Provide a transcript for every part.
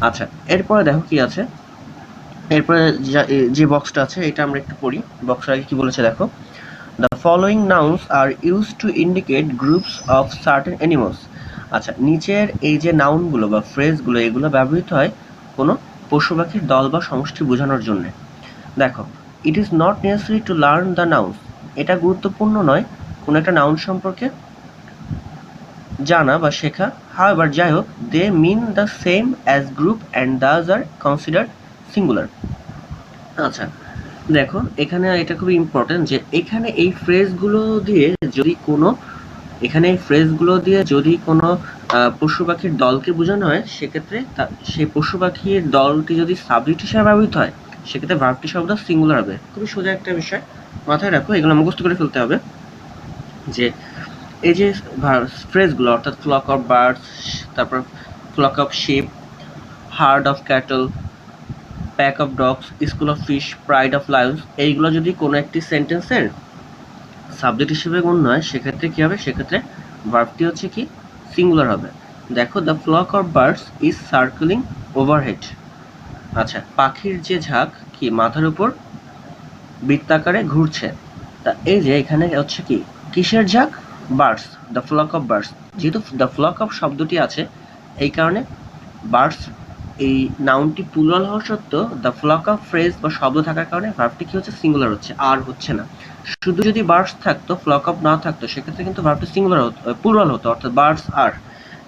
আচ্ছা এরপরে দেখো কি আছে। এরপরে যা- বক্সটা আছে, এটা আমরা একটু পড়ি। বক্সের আগে কি বলেছে দেখো? The following nouns are used to indicate groups of certain animals আচ্ছা নিচের এই যে নাউনগুলো বা ফ্রেজগুলো এগুলো ব্যবহৃত হয় কোনো পশু পাখির দল বা সমষ্টি বোঝানোর জন্য। দেখো it is not necessary to learn the nouns এটা গুরুত্বপূর্ণ নয়, কোনো একটা নাউন সম্পর্কে। জানা বা শেখা। হাওয়েভার যাই হোক they mean the same as group and those are considered singular আচ্ছা দেখো, এখানে এটা খুবই ইম্পর্টেন্ট যে এখানে এই ফ্রেজগুলো দিয়ে যদি কোনো, এখানে এই ফ্রেজগুলো দিয়ে যদি কোনো পশু পাখির দলকে বোঝানো হয়, সেক্ষেত্রে সেই পশু পাখির দলটি যদি সাবজেক্ট হিসেবে ব্যবহৃত হয়, সেক্ষেত্রে ভার্বটি শব্দ সিঙ্গুলার হবে। খুবই সোজা একটা বিষয়। মাথায় রাখো, এগুলো মুখস্থ করে ফেলতে হবে যে এই যে ফ্রেজগুলো অর্থাৎ ফ্লক অফ বার্ডস তারপর flock of sheep herd of cattle pack of dogs school of fish pride of lions এইগুলো যদি কোনো একটি সেন্টেন্সের সাবজেক্ট হিসেবে গণ্য হয়, সেক্ষেত্রে কী হবে? সেক্ষেত্রে ভার্বটি হচ্ছে কি? সিঙ্গুলার হবে। দেখো the flock of birds is circling overhead আচ্ছা পাখির যে ঝাঁক কি মাথার উপর বৃত্তাকারে ঘুরছে? তা এই যে এখানে হচ্ছে কি? কিসের ঝাঁক? Birds, the flock of birds. যেহেতু দ্য ফ্লক অফ শব্দটি আছে, এই কারণে বার্ডস এই নাউনটি প্লুরাল হওয়া সত্ত্বেও দ্য ফ্লক অফ ফ্রেজ বা শব্দ থাকার কারণে ভার্বটি কি হচ্ছে? সিঙ্গুলার হচ্ছে, আর হচ্ছে না। শুধু যদি বার্ডস থাকতো, ফ্লক অফ না থাকতো, সেক্ষেত্রে কিন্তু ভার্বটি সিঙ্গুলার হতো প্লুরাল হতো, অর্থাৎ বার্ডস আর।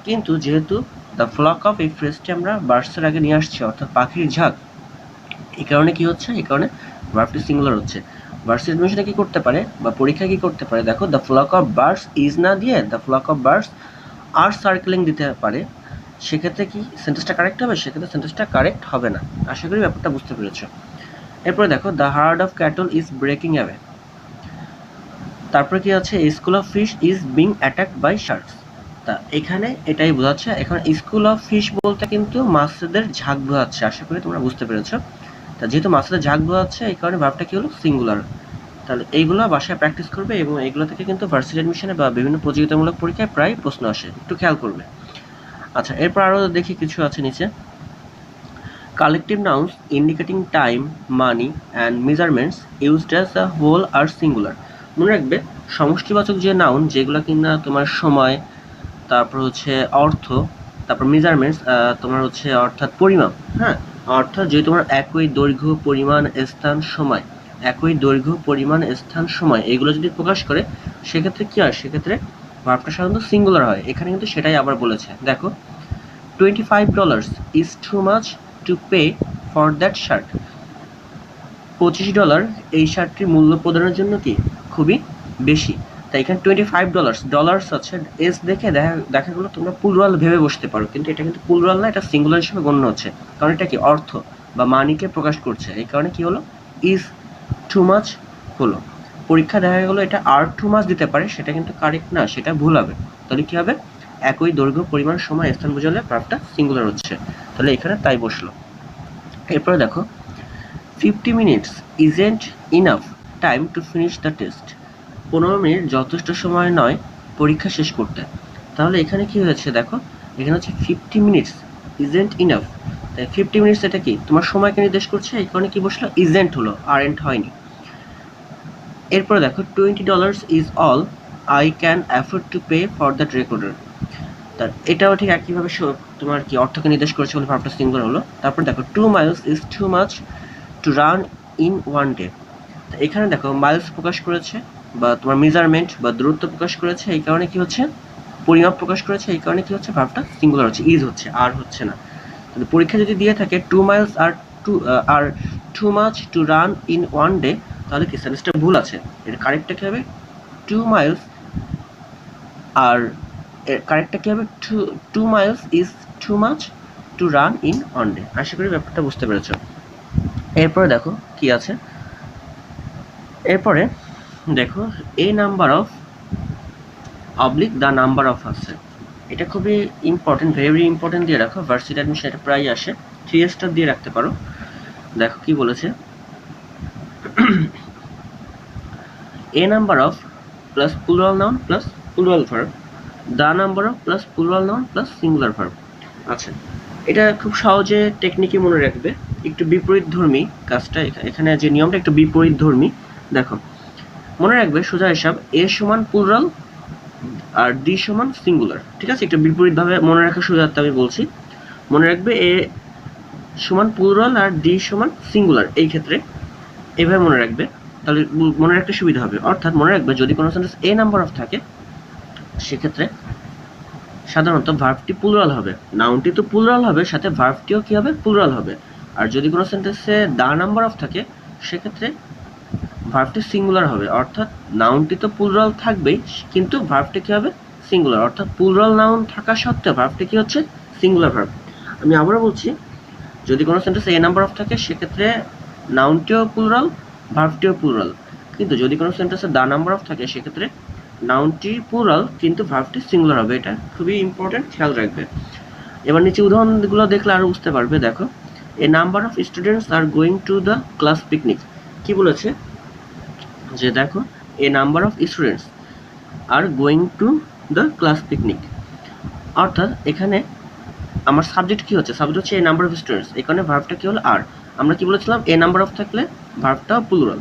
কিন্তু যেহেতু দ্য ফ্লক অফ এই ফ্রেজটি আমরা বার্ডসের আগে নিয়ে আসছি, অর্থাৎ পাখির ঝাঁক, এই কারণে কি হচ্ছে? এই কারণে ভার্বটি সিঙ্গুলার হচ্ছে। ভার্সেস এডমিশনে কি করতে পারে বা পরীক্ষা কি করতে পারে? দেখো the flock of birds is না দিয়ে the flock of birds are circling দিতে পারে। সেক্ষেত্রে কি সেন্টেন্সটা কারেক্ট হবে? সেক্ষেত্রে সেন্টেন্সটা কারেক্ট হবে না। আশা করি ব্যাপারটা বুঝতে পেরেছ। এরপরে দেখো the herd of cattle is breaking away তারপরে কি আছে? School of fish is being attack by sharks তা এখানে এটাই বোঝাচ্ছে, এখন স্কুল অফ ফিশ বলতে কিন্তু মাছদের ঝাঁক বোঝাচ্ছে। আশা করি তোমরা বুঝতে পেরেছ। তা যেহেতু মাছদের ঝাঁক বোঝাচ্ছে, এই কারণে ভাবটা কি হলো? সিঙ্গুলার তাহলে এইগুলো বাসায় প্র্যাকটিস করবে এবং এইগুলো থেকে কিন্তু ভার্সিটি অ্যাডমিশনে বা বিভিন্ন প্রতিযোগিতামূলক পরীক্ষায় প্রায় প্রশ্ন আসে। একটু খেয়াল করবে। আচ্ছা এরপর আরও দেখি কিছু আছে নিচে। Collective nouns indicating time money and measurements used as a whole are singular মনে রাখবে, সমষ্টিবাচক যে নাউন যেগুলো কিনা তোমার সময়, তারপর হচ্ছে অর্থ, তারপর মেজারমেন্টস তোমার হচ্ছে অর্থাৎ পরিমাপ হ্যাঁ? অর্থাৎ যদি তোমার একই দৈর্ঘ্য, পরিমাণ, স্থান, সময়, একই দৈর্ঘ্য, পরিমাণ, স্থান, সময় এগুলো যদি প্রকাশ করে, সেক্ষেত্রে কি হয়? সেক্ষেত্রে ভার্বটা সাধারণত সিঙ্গুলার হয়। এখানে কিন্তু সেটাই আবার বলেছে। দেখো twenty five dollars is too much to pay for that shirt পঁচিশ ডলার এই শার্টটির মূল্য প্রদানের জন্য কি? খুবই বেশি। তাই এখানে টোয়েন্টি ফাইভ ডলার্স ডলার্স হচ্ছে এস দেখে দেখা দেখা গেলো তোমরা পুলরাল ভেবে বসতে পারো, কিন্তু এটা কিন্তু পুলরাল না, এটা সিঙ্গুলার হিসেবে গণ্য হচ্ছে। কারণ এটা কি অর্থ বা মানিকে প্রকাশ করছে? এই কারণে কি হলো? ইজ টু মাচ হলো। পরীক্ষা দেখা গেলো এটা আর টু মাচ দিতে পারে, সেটা কিন্তু কারেক্ট না, সেটা ভুল হবে। তাহলে কি হবে? একই দৈর্ঘ্য, পরিমাণ, সময়, স্থান বোঝালে ভার্বটা সিঙ্গুলার হচ্ছে। তাহলে এখানে তাই বসল। এরপরে দেখো fifty minutes isn't enough time to finish the test পনেরো মিনিট যথেষ্ট সময় নয় পরীক্ষা শেষ করতে। তাহলে এখানে কি হয়েছে দেখো? এখানে হচ্ছে ফিফটি মিনিটস ইজেন্ট ইনাফ তাই ফিফটি মিনিটস এটা কি? তোমার সময়কে নির্দেশ করছে? এই কারণে কি বসল? ইজেন্ট হলো, আর এন্ট হয়নি। এরপরে দেখো twenty dollars is all I can afford to pay for that recorder তার এটাও ঠিক একইভাবে তোমার কি অর্থকে নির্দেশ করছে বলে ভাবটা সিঙ্গুলার হলো। তারপর দেখো two miles is too much to run in one day এখানে দেখো মাইলস প্রকাশ করেছে। বা তোমার মেজারমেন্ট বা দূরত্ব প্রকাশ করেছে, এই কারণে কি হচ্ছে? পরিমাপ প্রকাশ করেছে, এই কারণে কি হচ্ছে? ভাবটা সিঙ্গুলার হচ্ছে ইজ হচ্ছে আর হচ্ছে না। তাহলে পরীক্ষা যদি দিয়ে থাকে two miles are too are too much to run in one day তাহলে কি সেন্টেন্সটা ভুল আছে? এটা কারেক্টটা কি হবে? টু মাইলস আর কারেক্টটা কি হবে? Two two miles is too much to run in one day আশা করি ব্যাপারটা বুঝতে পেরেছ। এরপরে দেখো কি আছে। এরপরে দেখো a number of oblique the number of আছে। এটা খুবই ইম্পর্টেন্ট ভেরি ইম্পর্টেন্ট দিয়ে রাখো। ভার্সিটি অ্যাডমিশন এটা প্রায় আসে। থ্রি স্টার দিয়ে রাখতে পারো। দেখো কি বলেছে। A number of plus plural noun plus plural verb the number of plus plural noun plus singular verb আচ্ছা এটা খুব সহজে টেকনিকই মনে রাখবে। একটু বিপরীত ধর্মী কাজটা এখানে যে নিয়মটা, একটু বিপরীত ধর্মী দেখো মনে রাখবে, সোজা হিসাব, এ সমান প্লুরাল আর ডি সমান সিঙ্গুলার ঠিক আছে? একটু বিপরীতভাবে মনে রাখার সুবিধার্থে আমি বলছি। মনে রাখবে, এ সমান প্লুরাল আর ডি সমান সিঙ্গুলার এই ক্ষেত্রে। এভাবে মনে রাখবে, তাহলে মনে রাখতে সুবিধা হবে। অর্থাৎ মনে রাখবে, যদি কোনো সেন্টেন্স এ নাম্বার অফ থাকে, সেক্ষেত্রে সাধারণত ভার্বটি প্লুরাল হবে। নাউনটি তো প্লুরাল হবে, সাথে ভার্বটিও কি হবে? প্লুরাল হবে। আর যদি কোনো সেন্টেন্সে দা নাম্বার অফ থাকে, সেক্ষেত্রে ভার্বটি সিঙ্গুলার হবে। অর্থাৎ নাউনটি তো প্লুরাল থাকবেই, কিন্তু ভার্বটি কি হবে? সিঙ্গুলার অর্থাৎ প্লুরাল নাউন থাকা সত্ত্বেও ভার্বটি কি হচ্ছে? সিঙ্গুলার ভার্ব আমি আবারও বলছি, যদি কোনো সেন্টেন্সে এ নাম্বার অফ থাকে, সেক্ষেত্রে নাউনটিও প্লুরাল ভার্বটিও প্লুরাল কিন্তু যদি কোনো সেন্টেন্সে দা নাম্বার অফ থাকে, সেক্ষেত্রে নাউনটি প্লুরাল কিন্তু ভার্বটি সিঙ্গুলার হবে। এটা খুবই ইম্পর্টেন্ট খেয়াল রাখবে। এবার নিচে উদাহরণগুলো দেখলে আরও বুঝতে পারবে। দেখো a number of students are going to the class picnic কি বলেছে? যে দেখো a number of students are going to the class picnic অর্থাৎ এখানে আমার সাবজেক্ট কি হচ্ছে? সাবজেক্ট হচ্ছে এ নাম্বার অফ স্টুডেন্টস এখানে ভার্বটা কি হলো? আর আমরা কি বলেছিলাম? এ নাম্বার অফ থাকলে ভার্বটাও প্লুরাল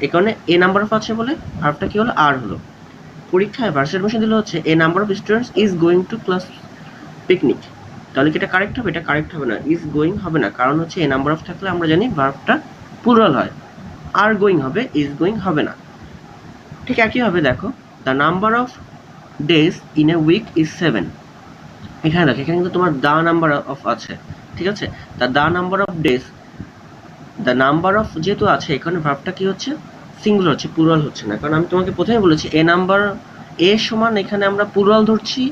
এখানে এ নাম্বার অফ আছে বলে ভার্বটা কি হলো? আর হলো। পরীক্ষায় ভার্সের অ্যাডমিশন দিলে হচ্ছে a number of students is going to class picnic তাহলে কি এটা কারেক্ট হবে? এটা কারেক্ট হবে না। ইজ গোয়িং হবে না। কারণ হচ্ছে এ নাম্বার অফ থাকলে আমরা জানি ভার্বটা প্লুরাল হয়। আর গোয়িং হবে ইজ গোয়িং হবে না। ঠিক একইভাবে দেখো the number of days in a week is seven এখানে দেখো, এখানে কিন্তু তোমার দা নাম্বার অফ আছে। ঠিক আছে? The the number of days the number of যেহেতু আছে এখানে ভার্বটা কি হচ্ছে? সিঙ্গুলার হচ্ছে প্লুরাল হচ্ছে না। কারণ আমি তোমাকে প্রথমে বলেছি এ নাম্বার এ সমান এখানে আমরা প্লুরাল ধরছি,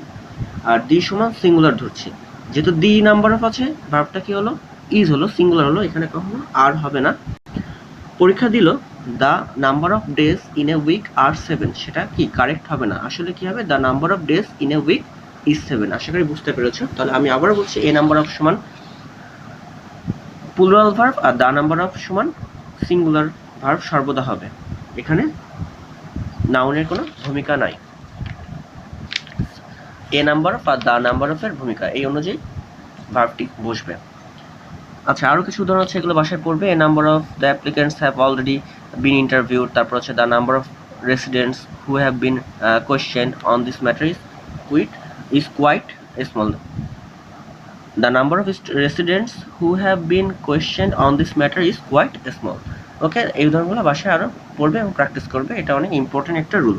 আর ডি সমান সিঙ্গুলার ধরছি। যেহেতু ডি নাম্বার অফ আছে ভার্বটা কি হলো? ইজ হলো সিঙ্গুলার হলো, এখানে কখনো আর হবে না। পরীক্ষা দিল the number of days in a week are seven সেটা কি? কারেক্ট হবে না। আসলে কি হবে? The number of days in a week is seven আশা করি বুঝতে পেরেছ। তাহলে আমি আবারও বলছি এ নাম্বার অফ সমান প্লুরাল ভার্ব আর দা নাম্বার অফ সমান সিঙ্গুলার ভার্ব সর্বদা হবে। এখানে নাউনের কোনো ভূমিকা নাই। এ নাম্বার অফ আর দা নাম্বার অফ এর ভূমিকা। এই অনুযায়ী ভার্বটি বসবে। আচ্ছা আরও কিছু উদাহরণ আছে এগুলো বাসায় পড়বে? A number of the applicants have already been interview তারপর হচ্ছে the number of residents who have been question on this matter is quite is quite small number of st- residents who have been questioned on this matter is quite small. Okay এই উদাহরণগুলো বাসায় আরও পড়বে এবং practice করবে। এটা অনেক important একটা রুল